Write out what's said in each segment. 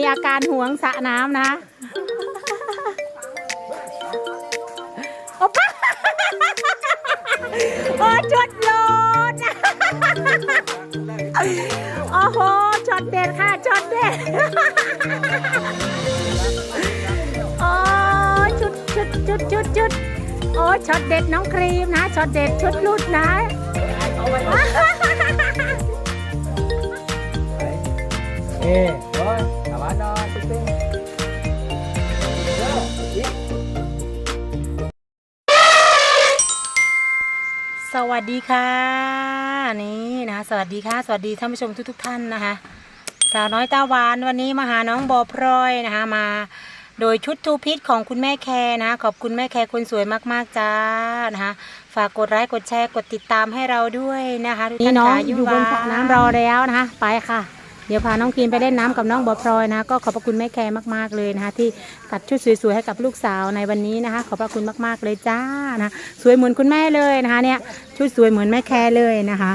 มีอาการหวงสระน้ำนะโอ้ปะโอ้จุดโลดโอ้โหช็อตเด็ดค่ะช็อตเด็ดโอ้ยชุดชุดชุดชุดชุดโอ้ยช็อตเด็ดน้องครีมนะช็อตเด็ดชุดลุดนะเอ้ วัสดีค่ะนี่นะคะสวัสดีค่ะ สวัสดีท่านผู้ชมทุกๆท่านนะคะ สาวน้อยตาหวานวันนี้มาหาน้องบอพลอยนะคะมา โดยชุดทูพิษของคุณแม่แคร์นะคะขอบคุณแม่แคร์คนสวยมากๆจ้านะคะฝากกดไลค์กดแชร์กดติดตามให้เราด้วยนะคะนี่น้องอยู่บนสระน้ำรอแล้วนะคะ ไปค่ะ เดี๋ยวพาน้องกินไปเล่นน้ำกับน้องบอพลอยนะก็ขอบพระคุณแม่แคร์มากๆเลยนะคะที่ตัดชุดสวยๆให้กับลูกสาวในวันนี้นะคะ ขอบพระคุณมากๆเลยจ้านะสวยเหมือนคุณแม่เลยนะคะเนี่ยชุดสวยเหมือนแม่แคร์เลยนะคะ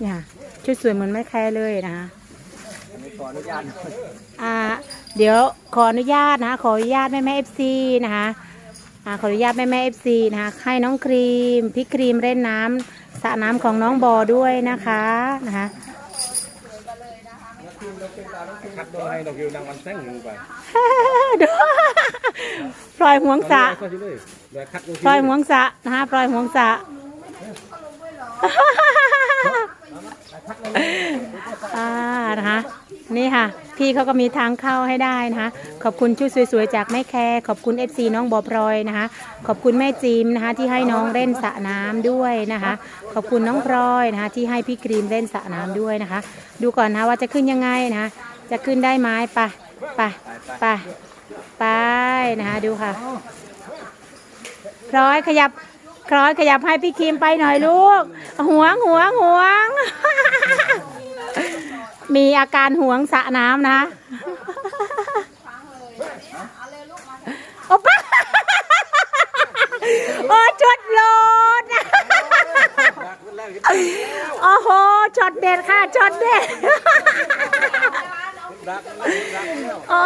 เนี่ยชุดสวยเหมือนแม่แคร์เลยนะคะขออนุญาตอ่าเดี๋ยวขออนุญาตนะขออนุญาตแม่แม่เอฟซีนะคะอ่าขออนุญาตแม่แม่เอฟซีนะคะให้น้องครีมพี่ครีมเล่นน้ำ สระน้ำของน้องบอด้วยนะคะนะคะคัดตัวให้ดอกยูนางวันแซงหนึ่งไปดูพลอยห่วงสระเข้าที่เลยเดี๋ยวคัดตัวพลอยห่วงสระนะคะพลอยห่วงสระ อ่านะคะนี่ค่ะ พี่เขาก็มีทางเข้าให้ได้นะคะ ขอบคุณชุดสวยๆ จากแม่แคร์ขอบคุณ FC น้องบอพลอยนะคะ ขอบคุณแม่จีมนะคะ ที่ให้น้องเล่นสระน้ำด้วยนะคะ ขอบคุณน้องพลอยนะคะ ที่ให้พี่ครีมเล่นสระน้ำด้วยนะคะ ดูก่อนนะว่าจะขึ้นยังไงนะคะ จะขึ้นได้ไหมไปไปไปไปนะคะดูค่ะพลอยขยับ พลอยขยับให้พี่ครีมไปหน่อยลูกหวงหวงหวง มีอาการหวงสระน้ำนะโอ้ปะโอ้จุดโลดโอ้โหช็อตเด็ดค่ะช็อตเด็ดโอ้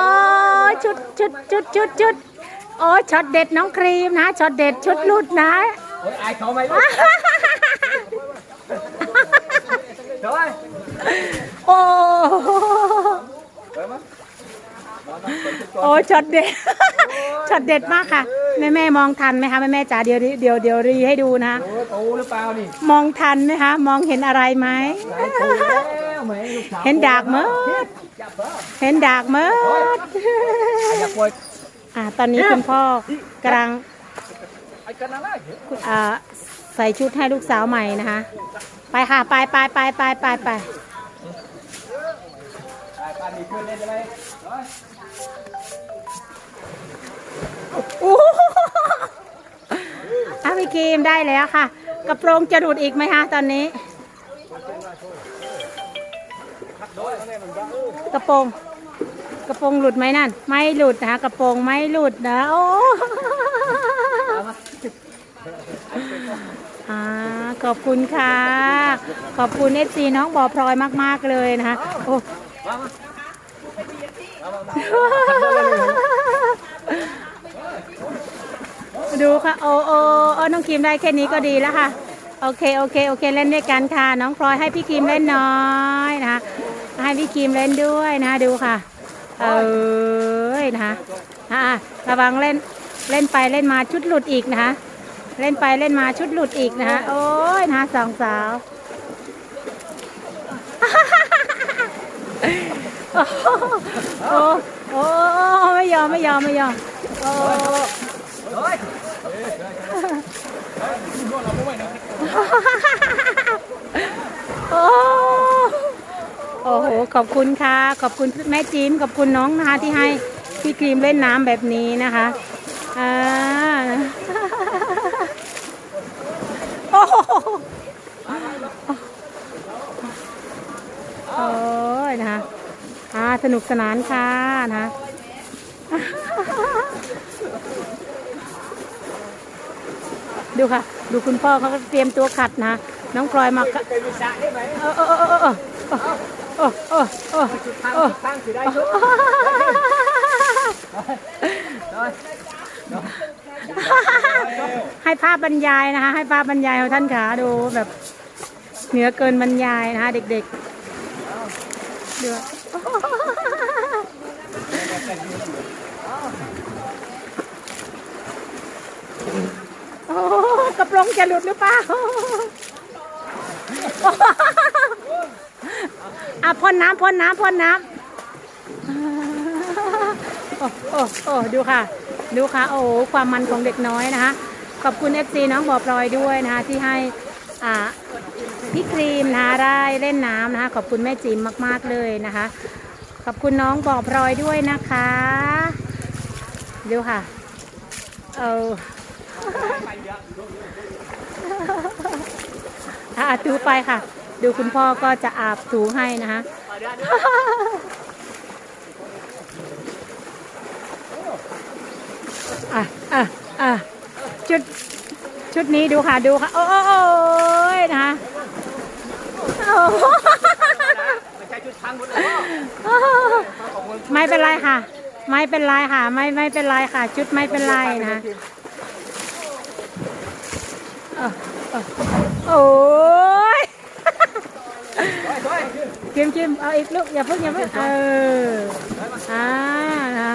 ชุดชุดชุดชุดชุดโอ้ช็อตเด็ดน้องครีมนะช็อตเด็ดชุดลุดนะโอ้ยายเขาไหมลูกเดี๋ยวไอ้โอ้โอ้ช็อตเด็ดช็อตเด็ดมากค่ะ แม่แม่ๆมองทันไหมคะแม่แม่ๆจ๋าเดี๋ยวเดี๋ยวเดี๋ยวรีให้ดูนะโอ้ยโตหรือเปล่านี่มองทันไหมคะ มองเห็นอะไรไหมนายโตแล้วไหมลูกสาวเห็นดากมั้ยจับเบอร์เห็นดากเมื่ออย่าป่วยอ่าตอนนี้คุณพ่อกำลัง ไอ้กันอาใส่ชุดให้ลูกสาวใหม่นะคะ ไปค่ะ ไปไปไปไปไปไปไอ้ปานนี่เพื่อนเล่นอะไรโอ้โหอะพี่ครีมได้แล้วค่ะ กระโปรงจะหลุดอีกไหมคะตอนนี้ กระโปรง กระโปรงหลุดไหมนั่น ไม่หลุดนะคะกระโปรงไม่หลุดนะโอ้ อ่าขอบคุณค่ะ ขอบคุณเอฟซีน้องบอพลอยมาก ๆ เลยนะคะโอ้ดูค่ะ โอ้โอ้โอน้องครีมได้แค่นี้ก็ดีแล้วค่ะ โอเค โอเค โอเค เล่นด้วยกันค่ะ น้องพลอยให้พี่ครีมเล่นน้อยนะคะ ให้พี่ครีมเล่นด้วยนะคะดูค่ะ เอ้ยนะคะ อะระวังเล่น เล่นไปเล่นมาชุดหลุดอีกนะคะ เล่นไปเล่นมาชุดหลุดอีกนะคะโอ้ยนะคะสองสาว โอ้โอ้ไม่ยอมไม่ยอมไม่ยอมโอ้เฮ้ยโอ้โอ้โห ขอบคุณค่ะ ขอบคุณแม่จิมขอบคุณน้องนะคะที่ให้พี่ครีมเล่นน้ำแบบนี้นะคะอ่าโอ้โหโอ้ยนะคะอ่า สนุกสนานค่ะนะดูค่ะ ดูคุณพ่อเขาก็เตรียมตัวขัดนะ น้องพลอยมาเป็นวิชาได้ไหมเออเออเออเออเออโอ้โอ้โอ้โอ้จุดทางสิได้ชุดน้อยให้ภาพบรรยายนะคะ ให้ภาพบรรยายของท่านขาดูแบบเหนือเกินบรรยายนะคะเด็กๆดูโอ้ กระโปรงจะหลุดหรือเปล่าอะพ่นน้ำพ่นน้ำพ่นน้ำโอ้โอ้โอ้ดูค่ะ ดูค่ะ โอ้ความมันของเด็กน้อยนะคะ ขอบคุณเอฟซีน้องบอพลอยด้วยนะคะที่ให้อ่าพี่ครีมนะคะได้เล่นน้ำนะคะ ขอบคุณแม่จิมมาก ๆ เลยนะคะ ขอบคุณน้องบอพลอยด้วยนะคะ ดูค่ะ เอา อะถูไปค่ะ ดูคุณพ่อก็จะอาบถูให้นะคะอะอะอะชุดชุดนี้ดูค่ะดูค่ะ โอ้ยนะคะโอ้ยไม่เป็นไรค่ะ ไม่เป็นไรค่ะ ไม่ไม่เป็นไรค่ะ ชุดไม่เป็นไรนะคะเออเออ โอ้ยคิมคิมเอาอีกลูกอย่าเพิ่งอย่าเพิ่งเอออ่านะ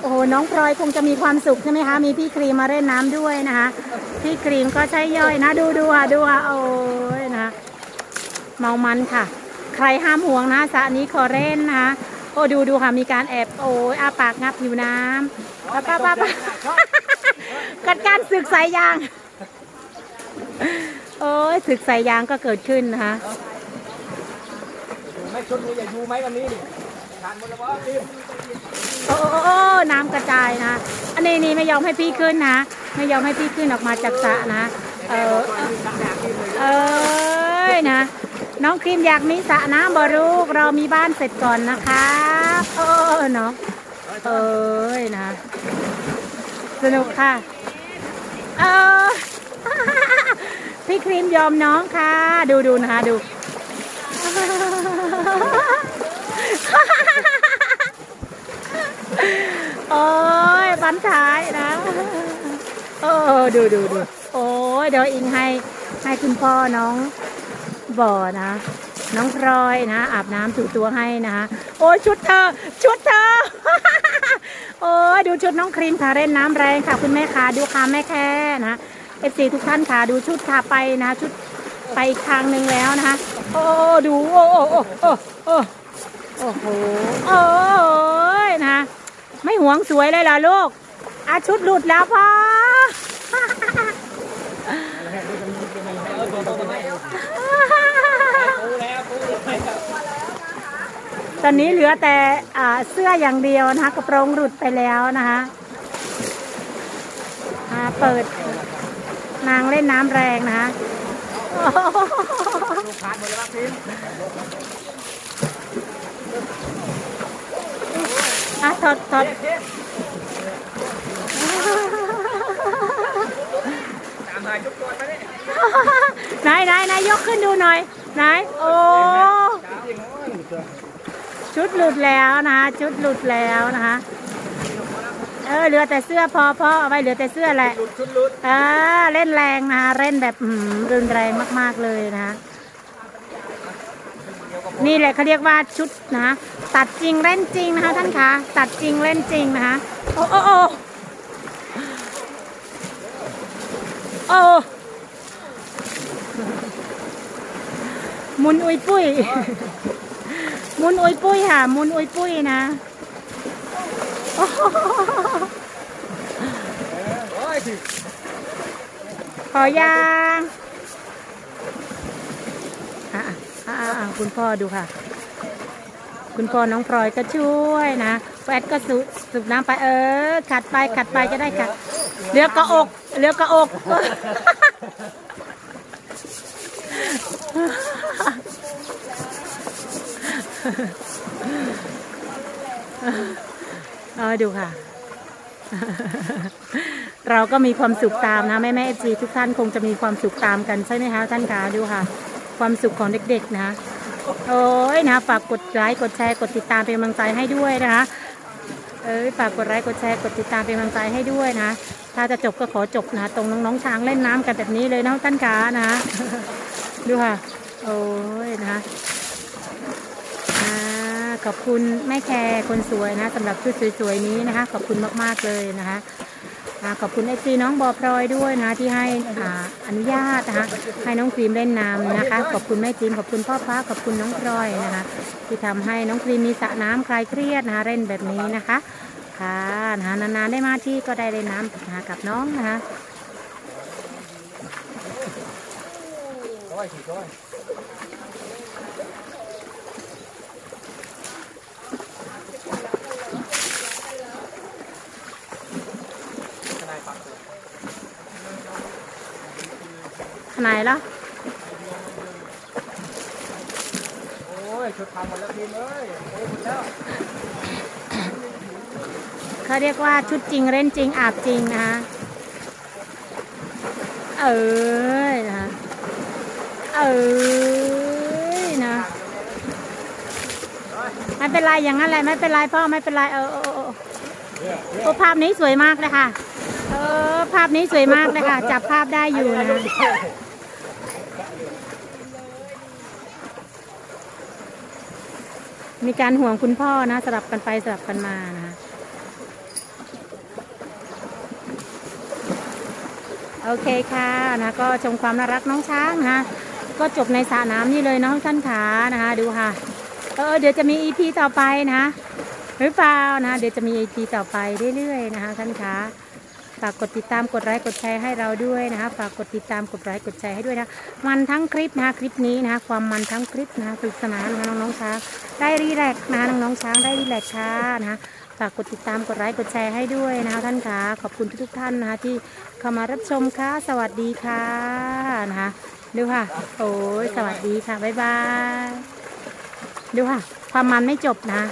โอ้โหน้องพลอยคงจะมีความสุขใช่ไหมคะ มีพี่ครีมมาเล่นน้ำด้วยนะคะ พี่ครีมก็ใช้ย่อยนะ ดูดูอะดูอะโอ้ยนะคะเมามันค่ะ ใครห้ามห่วงนะสระนี้ขอเล่นนะคะโอ้ดูดูค่ะมีการแอบโอ้ยอาปากงับอยู่น้ำป้าป้าป้าป้ากัดการศึกสายยาง โอ้ยศึกสายยางก็เกิดขึ้นนะคะไม่ชุดนี้อย่าอยู่ไหมวันนี้นี่ทานหมดแล้วบ่ทีมโอ้โอ้โอ้โอ้น้ำกระจายนะ อันนี้นี่ไม่ยอมให้พี่ขึ้นนะ ไม่ยอมให้พี่ขึ้นออกมาจากสระนะ เออเอ้ยนะ น้องครีมอยากมีสระน้ำบรูกเรามีบ้านเสร็จก่อนนะคะโอ้เนาะเอ้ยนะ สนุกค่ะ เออ พี่ครีมยอมน้องค่ะ ดูดูนะคะดู โอ้ยบันท้ายนะโอ้ดูดูดูโอ้ยเดี๋ยวอิงให้ให้คุณพ่อน้องบ่อนะ น้องพลอยนะ อาบน้ำถูตัวให้นะคะโอ้ยชุดเธอ ชุดเธอ โอ้ยดูชุดน้องครีมค่ะเล่นน้ำแรงค่ะ คุณแม่ค่ะดูค่ะแม่แค่นะ เอฟซีทุกท่านค่ะดูชุดค่ะไปนะชุดไปอีกทางหนึ่งแล้วนะคะ โอ้ดูโอ้โอ้โอ้โอ้โอ้โอ้โหโอ้ยนะไม่หวงสวยเลยเหรอลูกอาชุดหลุดแล้วพ่อตอนนี้เหลือแต่เสื้ออย่างเดียวนะคะกระโปรงหลุดไปแล้วนะคะเปิด นางเล่นน้ำแรงนะคะลูกทาหมดแล้วทีมอะถอดถอดตามหาจุก่อนาเนี่ยไหนนไหนยกขึ้นดูหน่อยนโอ้จริงโอ้ชุดหลุดแล้วนะคะชุดหลุดแล้วนะคะ เออเหลือแต่เสื้อพอพอเอาไว้เหลือแต่เสื้อแหละหลุดชุดหลุดอ่าเล่นแรงนะคะเล่นแบบอืมรุนแรงมาก ๆเลยนะคะนี่แหละเขาเรียกว่าชุดนะคะตัดจริงเล่นจริงนะคะ ท่านคะตัดจริงเล่นจริงนะคะโอ้โอ้โอ้โอ้หมุนอุยปุ้ยหมุนอุยปุ้ยค่ะหมุนอุยปุ้ยนะโอ้ โหโอ้ยสิขอยางอะอะอะคุณพ่อดูค่ะ คุณพ่อน้องพลอยก็ช่วยนะแฟดก็สูสูบน้ำไปเออ ขัดไปขัดไปจะได้ขัดเหลือกระอกเหลือกระอกเออดูค่ะ เราก็มีความสุขตามนะแม่แม่เอฟซีทุกท่านคงจะมีความสุขตามกันใช่ไหมคะท่านคะดูค่ะ ความสุขของเด็กๆนะโอ้ยนะฝากกดไลค์กดแชร์กดติดตามเป็นกำลังใจให้ด้วยนะคะเอ้ยฝากกดไลค์กดแชร์กดติดตามเป็นกำลังใจให้ด้วยนะถ้าจะจบก็ขอจบนะ ตรงน้องๆช้างเล่นน้ำกันแบบนี้เลยนะท่านขานะ ดูค่ะ โอ้ยนะ ขอบคุณแม่แคร์คนสวยนะสำหรับชุดสวยๆนี้นะคะ ขอบคุณมากๆเลยนะคะขอบคุณเอฟซีน้องบอพลอยด้วยนะที่ให้อนุญาตนะคะให้น้องครีมเล่นน้ำนะคะ ขอบคุณแม่จิมขอบคุณพ่อฟ้าขอบคุณน้องพลอยนะคะ ที่ทำให้น้องครีมมีสระน้ำคลายเครียดนะคะเล่นแบบนี้นะคะค่ะนะคะนานๆได้มาที่ก็ได้เล่นน้ำนะคะกับน้องนะคะ ร้อยสี่ร้อย ขนาดแล้วโอ้ยชุดพังหมดแล้วทีมเอ้ยโอ้ยหมดแล้วเขาเรียกว่าชุดจริงเล่นจริงอาบจริงนะคะ เอ้ยนะคะเอ้ยนะไม่เป็นไรอย่างนั้นแหละไม่เป็นไรพ่อไม่เป็นไรเออเออเออโอ้ภาพนี้สวยมากเลยค่ะ เออภาพนี้สวยมากเลยค่ะ จับภาพได้อยู่นะคะ มีการห่วงคุณพ่อนะสลับกันไปสลับกันมานะโอเคค่ะนะก็ชมความน่ารักน้องช้างนะคะก็จบในสระน้ำนี่เลยเน้องท่านขานะคะดูค่ะเออเดี๋ยวจะมี EP ต่อไปนะคะหรือเปล่านะเดี๋ยวจะมี EP ต่อไปเรื่อยๆนะคะท่านขา ฝากกดติดตามกดไลค์กดแชร์ให้เราด้วยนะคะฝากกดติดตามกดไลค์กดแชร์ให้ด้วยนะมันทั้งคลิปนะคะคลิปนี้นะคะความมันทั้งคลิปนะคะสนุกสนานนะคะน้องๆช้างได้รีแลกนะคะน้องๆช้างได้รีแลกค่ะนะคะฝากกดติดตามกดไลค์กดแชร์ให้ด้วยนะคะท่านคะขอบคุณทุกๆท่านนะคะที่เข้ามารับชมค่ะสวัสดีค่ะนะคะดูค่ะ โอ้ยสวัสดีค่ะบ๊ายบายดูค่ะ ความมันไม่จบนะ